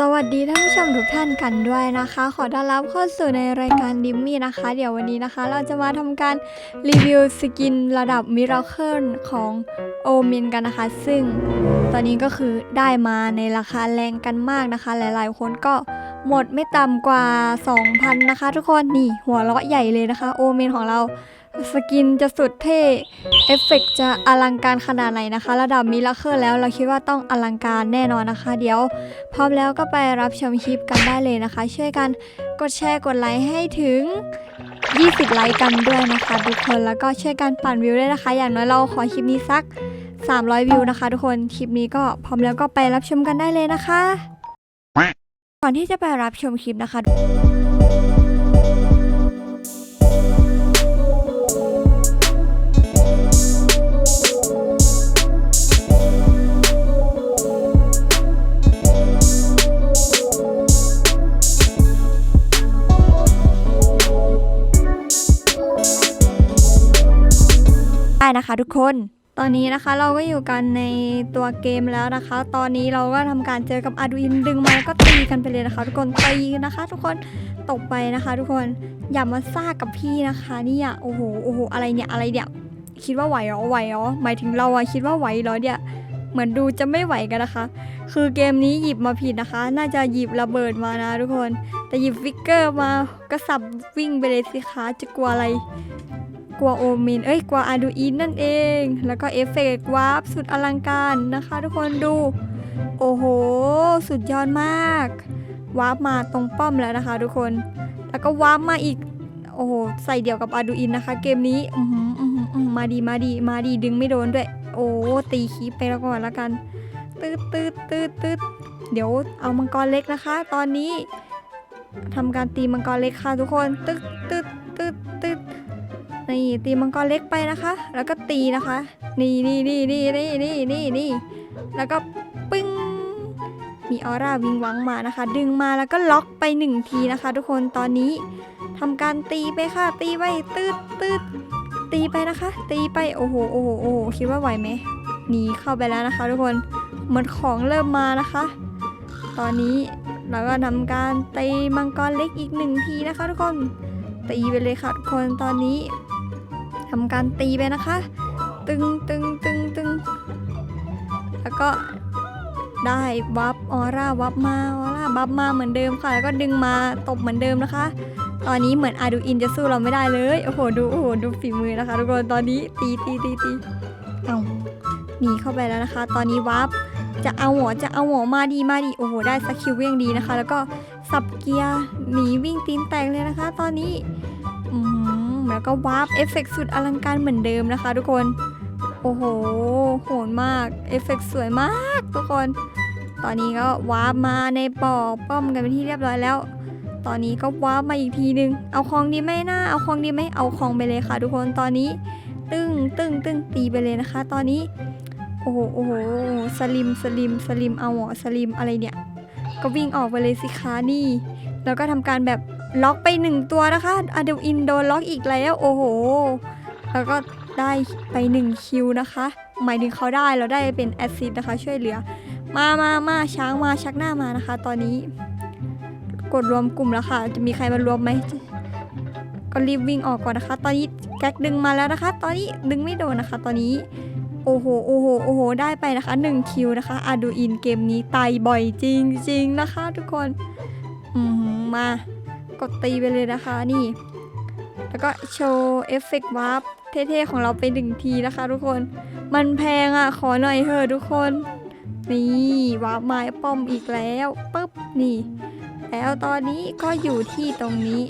สวัสดีท่านผู้ชมทุกท่านกันด้วยนะคะ ขอต้อนรับเข้าสู่ในรายการดิมมี่นะคะ เดี๋ยววันนี้นะคะ เราจะมาทำการรีวิวสกินระดับมิราเคิลของโอมินกันนะคะ ซึ่งตอนนี้ก็คือได้มาในราคาแรงกันมากนะคะ หลายๆ คนก็หมดไม่ต่ำกว่า 2,000 นะคะ ทุกคนนี่หัวเราะใหญ่เลยนะคะ โอมินของเรา สกินจะสุดเท่ เอฟเฟกต์จะอลังการขนาดไหนนะคะ ระดับมิราเคิลแล้วเราคิดว่าต้องอลังการแน่นอนนะคะ เดี๋ยวพร้อมแล้วก็ไปรับชมคลิปกันได้เลยนะคะ ช่วยกันกดแชร์กดไลค์ให้ถึง 20 ไลค์กันด้วยนะคะ ทุกคนแล้วก็ช่วยกันปั่นวิวด้วยนะคะ อย่างน้อยเราขอคลิปนี้สัก 300 วิวนะคะ ทุกคนคลิปนี้ก็พร้อมแล้วก็ไปรับชมกันได้เลยนะคะ ก่อนที่จะไปรับชมคลิปนะคะ ได้นะคะ ทุกคน ตอนนี้นะคะเราก็อยู่กันในตัวเกมแล้วนะคะ ตอนนี้เราก็ทำการเจอกับอาดูอินดึงมาแล้วก็ตีกันไปเลยนะคะ ทุกคนตีนะคะ ทุกคนตกไปนะคะ ทุกคนอย่ามาซ่ากับพี่นะคะเนี่ยโอ้โหโอ้โหอะไรเนี่ยอะไรเนี่ยคิดว่าไหวเหรอไหวเหรอหมายถึงเราอะคิดว่าไหวเหรอเนี่ยเหมือนดูจะไม่ไหวกันนะคะ คือเกมนี้หยิบมาผิดนะคะ น่าจะหยิบระเบิดมานะทุกคน แต่หยิบฟิกเกอร์มาก็สับวิ่งไปเลยสิคะจะกลัวอะไร กลัวโอเมนเอ้ยกลัวอาดูอินนั่นเอง แล้วก็เอฟเฟกต์วาร์ปสุดอลังการนะคะ ทุกคนดู โอ้โห สุดยอดมาก วาร์ปมาตรงป้อมแล้วนะคะ ทุกคน แล้วก็วาร์ปมาอีก โอ้โห ใส่เดียวกับอาดูอินนะคะ เกมนี้อือหืออื้อหืออื้อหือมาดีมาดีมาดีดึงไม่โดนด้วย โอ้ตีคีปไปแล้วก่อนแล้วกันตืดตืดตืดตืดเดี๋ยวเอามังกรเล็กนะคะ ตอนนี้ทำการตีมังกรเล็กค่ะทุกคน ตึ๊ดตึ๊ด นี่ตีมังกรเล็กไปนะคะ แล้วก็ตีนะคะ นี่นี่นี่นี่นี่นี่นี่นี่แล้วก็ปึ้งมีออร่าวิงวังมานะคะ ดึงมาแล้วก็ล็อกไปหนึ่งทีนะคะ ทุกคนตอนนี้ทำการตีไปค่ะ ตีไปตืดตืดตีไปนะคะ ตีไปโอ้โหโอ้โหโอ้โหคิดว่าไหวไหมหนีเข้าไปแล้วนะคะ ทุกคนเหมือนของเริ่มมานะคะ ตอนนี้เราก็ทำการตีมังกรเล็กอีกหนึ่งทีนะคะ ทุกคนตีไปเลยค่ะทุกคนตอนนี้ ทำการตีไปนะคะ ตึงตึงตึงตึงแล้วก็ได้วับออร่าวับมาออร่าบับมาเหมือนเดิมค่ะ แล้วก็ดึงมาตบเหมือนเดิมนะคะ ตอนนี้เหมือนอาดูอินจะสู้เราไม่ได้เลยโอ้โหดูโอ้โหดูฝีมือนะคะทุกคนตอนนี้ตีตีตีตีเอาหนีเข้าไปแล้วนะคะ ตอนนี้วับจะเอาหัวจะเอาหัวมาดีมาดีโอ้โหได้สกิลเวียงดีนะคะ แล้วก็สับเกียร์หนีวิ่งตีนแตกเลยนะคะ ตอนนี้อืม แล้วก็วาร์ปเอฟเฟกต์สุดอลังการเหมือนเดิมนะคะทุกคน โอ้โห โหดมาก เอฟเฟกต์สวยมากทุกคน ตอนนี้ก็วาร์ปมาในปอกป้อมกันเป็นที่เรียบร้อยแล้ว ตอนนี้ก็วาร์ปมาอีกทีนึง เอาของดีไหมนะเอาของดีไหมเอาของไปเลยค่ะ ทุกคน ตอนนี้ ตึ้งตึ้งตึ้งตีไปเลยนะคะ ตอนนี้ โอ้โห โอ้โห สลิม สลิม สลิม เอาหรอสลิม อะไรเนี่ย ก็วิ่งออกไปเลยสิคะนี่ แล้วก็ทำการแบบ ล็อกไปหนึ่งตัวนะคะอะเดลอินโดนล็อกอีกแล้วโอ้โห แล้วก็ได้ไปหนึ่งคิวนะคะ หมายถึงเขาได้เราได้เป็นแอซซิดนะคะ ช่วยเหลือ มามามาช้างมาชักหน้ามานะคะ ตอนนี้ กดรวมกลุ่มแล้วค่ะ จะมีใครมารวมไหมก็รีบวิ่งออกก่อนนะคะ ตอนนี้แก๊กดึงมาแล้วนะคะ ตอนนี้ดึงไม่โดนนะคะ ตอนนี้โอ้โห โอ้โห โอ้โห ได้ไปนะคะ1คิวนะคะอาดูอินเกมนี้ตายบ่อยจริงๆนะคะ ทุกคน อืมมา กดตีไปเลยนะคะนี่ แล้วก็โชว์เอฟเฟกต์วาร์ปเท่ๆของเราไปหนึ่งทีนะคะ ทุกคน มันแพงอะขอหน่อยเถอะทุกคน นี่วาร์ปมาป้อมอีกแล้วปุ๊บนี่ แล้วตอนนี้ก็อยู่ที่ตรงนี้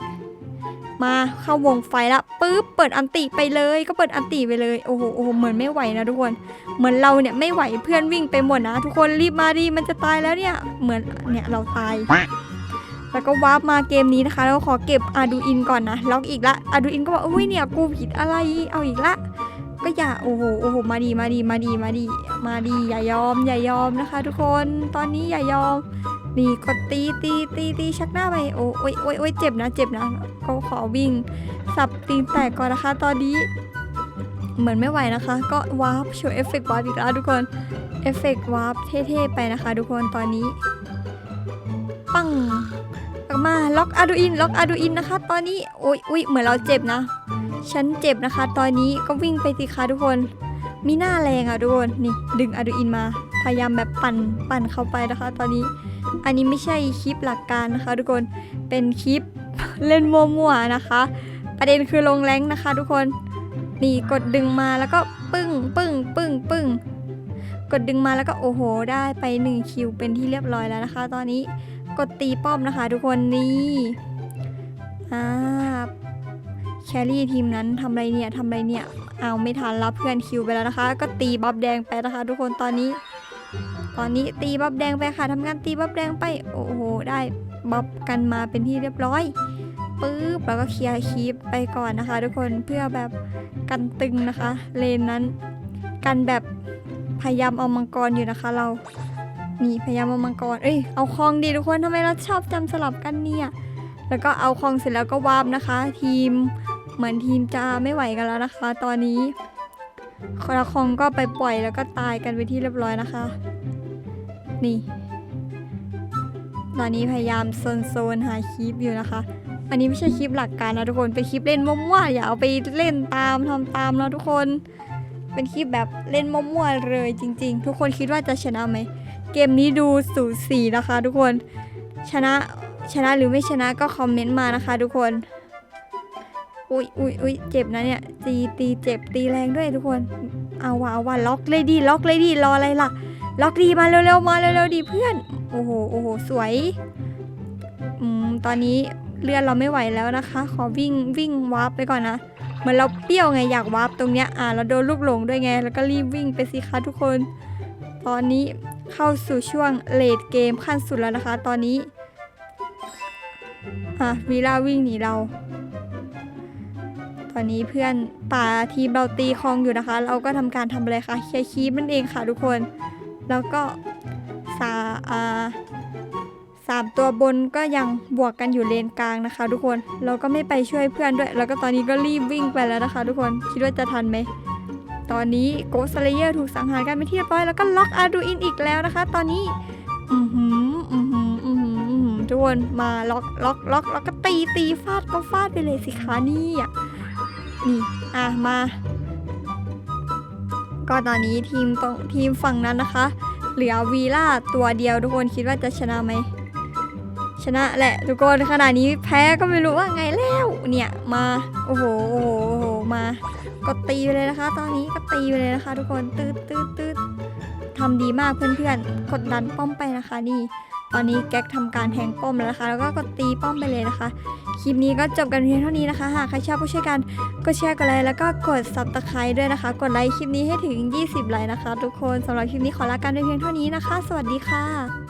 มาเข้าวงไฟละปุ๊บเปิดอันติไปเลย ก็เปิดอันติไปเลยโอ้โหโอ้โหเหมือนไม่ไหวนะทุกคน เหมือนเราเนี่ยไม่ไหวเพื่อนวิ่งไปหมดนะ ทุกคนรีบมาดีมันจะตายแล้วเนี่ยเหมือนเนี่ยเราตาย แล้วก็วาร์ปมาเกมนี้นะคะ แล้วขอเก็บอาดูอินก่อนนะ ล็อกอีกละอาดูอินก็บอกอุ้ยเนี่ยกูผิดอะไร เอาอีกละ ก็อย่าโอ้โหโอ้โหมาดีมาดีมาดีมาดีมาดีอย่ายอมอย่ายอมนะคะ ทุกคนตอนนี้อย่ายอมนี่กดตีตีตีตีชักหน้าไปโอ้โอ้ยโอ้ยโอ้ยเจ็บนะเจ็บนะก็ขอวิ่ง สับตีนแตกก่อนนะคะ ตอนนี้ เหมือนไม่ไหวนะคะ ก็วาร์ปโชว์เอฟเฟกต์วาร์ปอีกแล้วทุกคนเอฟเฟกต์วาร์ปเท่ๆไปนะคะ ทุกคนตอนนี้ ปัง แล้วมาล็อกอาดูอิน ล็อกอาดูอินนะคะ ตอนนี้โอ้ยอุ้ยเหมือนเราเจ็บนะฉันเจ็บนะคะ ตอนนี้ก็วิ่งไปสิคะทุกคน มีหน้าแรงอะทุกคนนี่ดึงอาดูอินมา พยายามแบบปั่นปั่นเข้าไปนะคะ ตอนนี้อันนี้ไม่ใช่คลิปหลักการนะคะ ทุกคนเป็นคลิปเล่นมั่วๆนะคะ ประเด็นคือลงแรงนะคะ ทุกคนนี่กดดึงมาแล้วก็ปึ้งปึ้งปึ้งปึ้งกดดึงมาแล้วก็โอ้โห ได้ไป1คิวเป็นที่เรียบร้อยแล้วนะคะ ตอนนี้ กดตีป้อมนะคะ ทุกคนนี่อ่าแครี่ทีมนั้นทำไรเนี่ยทำไรเนี่ย เอาไม่ทันรับเพื่อนคิวไปแล้วนะคะ ก็ตีบัฟแดงไปนะคะ ทุกคนตอนนี้ ตอนนี้ตีบัฟแดงไปค่ะทำงานตีบัฟแดงไปโอ้โหได้บัฟกันมาเป็นที่เรียบร้อยปึ๊บแล้วก็เคลียร์คีปไปก่อนนะคะ ทุกคนเพื่อแบบกันตึงนะคะ เลนนั้น กันแบบพยายามเอามังกรอยู่นะคะ เรา นี่พยายามเอามังกร เอ้ย เอาคลองดีทุกคนทำไมเราชอบจำสลับกันเนี่ย แล้วก็เอาคลองเสร็จแล้วก็วาร์ปนะคะ ทีมเหมือนทีมจะไม่ไหวกันแล้วนะคะ ตอนนี้คอคองก็ไปปล่อยแล้วก็ตายกันไปที่เรียบร้อยนะคะ นี่ ตอนนี้พยายามโซนโซนๆหาคลิปอยู่นะคะ อันนี้ไม่ใช่คลิปหลักการนะทุกคน เป็นคลิปเล่นมั่วๆอย่าเอาไปเล่นตามทำตามนะทุกคน เป็นคลิปแบบเล่นมั่วๆเลยจริง ๆ ทุกคนคิดว่าจะชนะไหม เกมนี้ดูสูสีนะคะ ทุกคน ชนะชนะหรือไม่ชนะก็คอมเมนต์มานะคะ ทุกคน อุ้ยอุ้ยอุ้ยเจ็บนะเนี่ย ตีตีเจ็บตีแรงด้วยทุกคน เอาว่ะเอาว่ะล็อกเลยดีล็อกเลยดีรออะไรล่ะ ล็อกดีมาเร็วๆมาเร็วๆดีเพื่อน โอ้โหโอ้โหสวย อืมตอนนี้เลือดเราไม่ไหวแล้วนะคะ ขอวิ่งวิ่งวาร์ปไปก่อนนะ มือนเราเปรี้ยวไงอยากวาร์ปตรงเนี้ยอ่าเราโดนลูกหลงด้วยไง แล้วก็รีบวิ่งไปสิคะทุกคน ตอนนี้เข้าสู่ช่วงเลดเกมขั้นสุดแล้วนะคะ ตอนนี้อะวีล่าวิ่งหนีเรา ตอนนี้เพื่อนป่าทีมเราตีคองอยู่นะคะ เราก็ทำการทำอะไรคะเคลียร์คีบนั่นเองค่ะทุกคน แล้วก็สาอ่า สามตัวบนก็ยังบวกกันอยู่เลนกลางนะคะ ทุกคนเราก็ไม่ไปช่วยเพื่อนด้วย แล้วก็ตอนนี้ก็รีบวิ่งไปแล้วนะคะ ทุกคนคิดว่าจะทันไหมตอนนี้โกสเลเยอร์ถูกสังหารกันไปที่เรียบร้อยแล้วก็ล็อกอาดูอินอีกแล้วนะคะ ตอนนี้อือหืออือหืออือหืออือหือทุกคนมาล็อกล็อกล็อกแล้วก็ตีตีฟาดก็ฟาดไปเลยสิคะนี่อะนี่อะมา ก็ตอนนี้ทีมตรงทีมฝั่งนั้นนะคะ เหลือวีล่าตัวเดียวทุกคนคิดว่าจะชนะไหม ชนะแหละทุกคนขณะนี้แพ้ก็ไม่รู้ว่าไงแล้วเนี่ยมาโอ้โหโอ้โหโอ้โหมา ก็ตีไปเลยนะคะ ตอนนี้ก็ตีไปเลยนะคะ ทุกคนตืดตืดตืดทำดีมากเพื่อนๆกดดันป้อมไปนะคะนี่ตอนนี้แก๊กทำการแทงป้อมแล้วนะคะ แล้วก็กดตีป้อมไปเลยนะคะ คลิปนี้ก็จบกันเพียงเท่านี้นะคะ หากใครชอบก็ช่วยกันกดแชร์กดไลค์แล้วก็กดซับสไครต์ด้วยนะคะ กดไลค์คลิปนี้ให้ถึง 20 ไลค์นะคะ ทุกคนสำหรับคลิปนี้ขอลากันเพียงเท่านี้นะคะ สวัสดีค่ะ